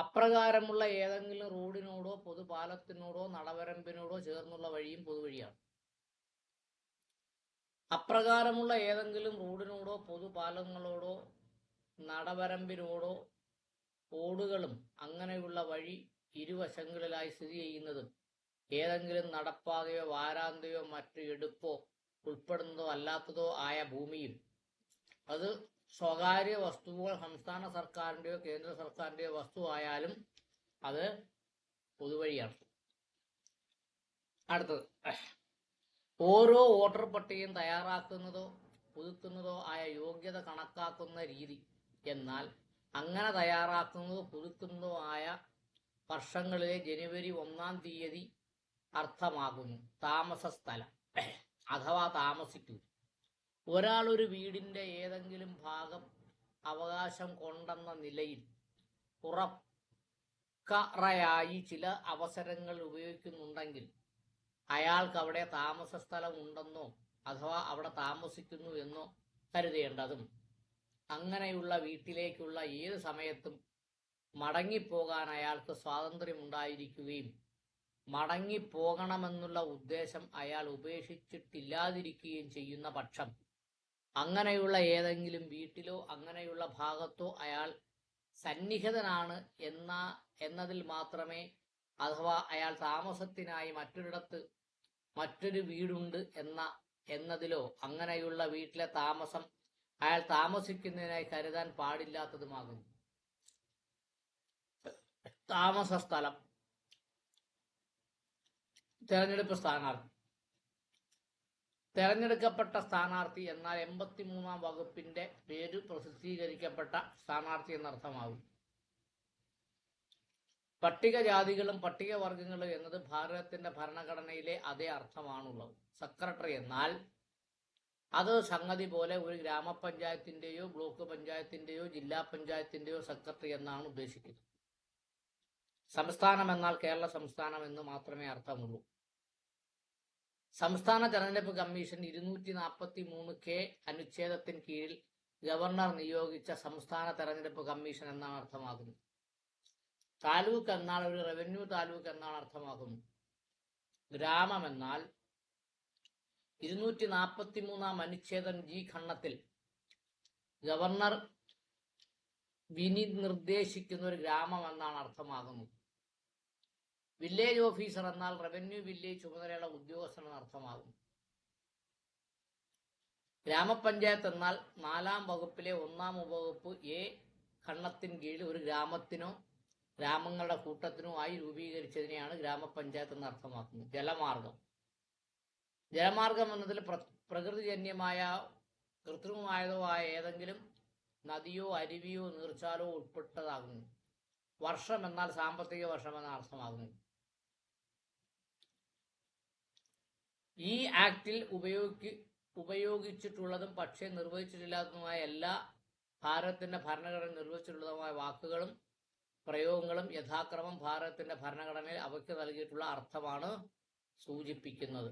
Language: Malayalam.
അപ്രകാരമുള്ള ഏതെങ്കിലും റോഡിനോടോ പൊതുപാലത്തിനോടോ നടവരമ്പിനോടോ ചേർന്നുള്ള വഴിയും പൊതുവഴിയാണ്. അപ്രകാരമുള്ള ഏതെങ്കിലും റോഡിനോടോ പൊതുപാലങ്ങളോടോ നടവരമ്പിനോടോ ഓടുകളും അങ്ങനെയുള്ള വഴി ഇരുവശങ്ങളിലായി സ്ഥിതി ചെയ്യുന്നതും ഏതെങ്കിലും നടപ്പാതയോ വാരാന്തയോ മറ്റു എടുപ്പോ ഉൾപ്പെടുന്നതോ അല്ലാത്തതോ ആയ ഭൂമിയും. അത് സ്വകാര്യ വസ്തുക്കൾ സംസ്ഥാന സർക്കാരിന്റെയോ കേന്ദ്ര സർക്കാരിന്റെയോ വസ്തു ആയാലും അത് പൊതുവഴിയാണ്. അടുത്തത്. ഓരോ വോട്ടർ പട്ടികയും തയ്യാറാക്കുന്നതോ പുതുക്കുന്നതോ ആയ യോഗ്യത കണക്കാക്കുന്ന രീതി. എന്നാൽ അങ്ങനെ തയ്യാറാക്കുന്നതോ പുതുക്കുന്നതോ ആയ വർഷങ്ങളിലെ ജനുവരി ഒന്നാം തീയതി അർത്ഥമാകുന്നു. താമസ സ്ഥലം അഥവാ താമസിക്കുന്നു ഒരാൾ ഒരു വീടിന്റെ ഏതെങ്കിലും ഭാഗം അവകാശം കൊണ്ടെന്ന നിലയിൽ ഉറക്കറയായി ചില അവസരങ്ങൾ ഉപയോഗിക്കുന്നുണ്ടെങ്കിൽ അയാൾക്ക് അവിടെ താമസ സ്ഥലം ഉണ്ടെന്നോ അഥവാ അവിടെ താമസിക്കുന്നു എന്നോ കരുതേണ്ടതും. അങ്ങനെയുള്ള വീട്ടിലേക്കുള്ള ഏത് സമയത്തും മടങ്ങിപ്പോകാൻ അയാൾക്ക് സ്വാതന്ത്ര്യമുണ്ടായിരിക്കുകയും മടങ്ങിപ്പോകണമെന്നുള്ള ഉദ്ദേശം അയാൾ ഉപേക്ഷിച്ചിട്ടില്ലാതിരിക്കുകയും ചെയ്യുന്ന പക്ഷം അങ്ങനെയുള്ള ഏതെങ്കിലും വീട്ടിലോ അങ്ങനെയുള്ള ഭാഗത്തോ അയാൾ സന്നിഹിതനാണ് എന്ന എന്നതിൽ മാത്രമേ അഥവാ അയാൾ താമസത്തിനായി മറ്റൊരിടത്ത് മറ്റൊരു വീടുണ്ട് എന്ന എന്നതിലോ അങ്ങനെയുള്ള വീട്ടിലെ താമസം അയാൾ താമസിക്കുന്നതിനായി കരുതാൻ പാടില്ലാത്തതുമാകുന്നു. താമസ സ്ഥലം. തെരഞ്ഞെടുപ്പ് സ്ഥാനാർത്ഥി. തെരഞ്ഞെടുക്കപ്പെട്ട സ്ഥാനാർത്ഥി എന്നാൽ എൺപത്തി മൂന്നാം വകുപ്പിന്റെ പേര് പ്രസിദ്ധീകരിക്കപ്പെട്ട സ്ഥാനാർത്ഥി എന്നർത്ഥമാകും. പട്ടികജാതികളും പട്ടികവർഗങ്ങളും എന്നത് ഭാരതത്തിന്റെ ഭരണഘടനയിലെ അതേ അർത്ഥമാണുള്ളത്. സെക്രട്ടറി എന്നാൽ അത് സംഗതി പോലെ ഒരു ഗ്രാമപഞ്ചായത്തിന്റെയോ ബ്ലോക്ക് പഞ്ചായത്തിന്റെയോ ജില്ലാ പഞ്ചായത്തിന്റെയോ സെക്രട്ടറി എന്നാണ് ഉദ്ദേശിക്കുന്നത്. സംസ്ഥാനം എന്നാൽ കേരള സംസ്ഥാനം എന്ന് മാത്രമേ അർത്ഥമുള്ളൂ. സംസ്ഥാന തെരഞ്ഞെടുപ്പ് കമ്മീഷൻ ഇരുന്നൂറ്റി നാൽപ്പത്തി മൂന്ന് കെ അനുച്ഛേദത്തിന് കീഴിൽ ഗവർണർ നിയോഗിച്ച സംസ്ഥാന തെരഞ്ഞെടുപ്പ് കമ്മീഷൻ എന്നാണ് അർത്ഥമാക്കുന്നത്. താലൂക്ക് എന്നാൽ ഒരു റവന്യൂ താലൂക്ക് എന്നാണ് അർത്ഥമാക്കുന്നത്. ഗ്രാമം എന്നാൽ ഇരുന്നൂറ്റി നാൽപ്പത്തി മൂന്നാം അനുച്ഛേദം ജി ഖണ്ഡത്തിൽ ഗവർണർ വിനി നിർദ്ദേശിക്കുന്ന ഒരു ഗ്രാമം എന്നാണ് അർത്ഥമാകുന്നത് വില്ലേജ് ഓഫീസർ എന്നാൽ റവന്യൂ വില്ലേജ് ചുമതലയുള്ള ഉദ്യോഗസ്ഥൻ എന്ന് അർത്ഥമാകും. ഗ്രാമപഞ്ചായത്ത് എന്നാൽ നാലാം വകുപ്പിലെ ഒന്നാം ഉപവകുപ്പ് എ ഖണ്ണത്തിന് കീഴിൽ ഒരു ഗ്രാമത്തിനോ ഗ്രാമങ്ങളുടെ കൂട്ടത്തിനോ ആയി രൂപീകരിച്ചതിനെയാണ് ഗ്രാമപഞ്ചായത്ത് എന്ന് അർത്ഥമാക്കുന്നത്. ജലമാർഗം. ജലമാർഗം എന്നതിൽ പ്ര പ്രകൃതിജന്യമായ കൃത്രിമമായതോ ആയ ഏതെങ്കിലും നദിയോ അരുവിയോ നീർച്ചാലോ ഉൾപ്പെട്ടതാകുന്നു. വർഷം എന്നാൽ സാമ്പത്തിക വർഷം എന്ന അർത്ഥമാകുന്നു ഈ ആക്ടിൽ ഉപയോഗിക്കു ഉപയോഗിച്ചിട്ടുള്ളതും പക്ഷേ നിർവഹിച്ചിട്ടില്ലാത്തതുമായ എല്ലാ ഭാരതത്തിന്റെ ഭരണഘടന നിർവഹിച്ചിട്ടുള്ളതുമായ വാക്കുകളും പ്രയോഗങ്ങളും യഥാക്രമം ഭാരതത്തിന്റെ ഭരണഘടനയിൽ അവയ്ക്ക് നൽകിയിട്ടുള്ള അർത്ഥമാണ് സൂചിപ്പിക്കുന്നത്.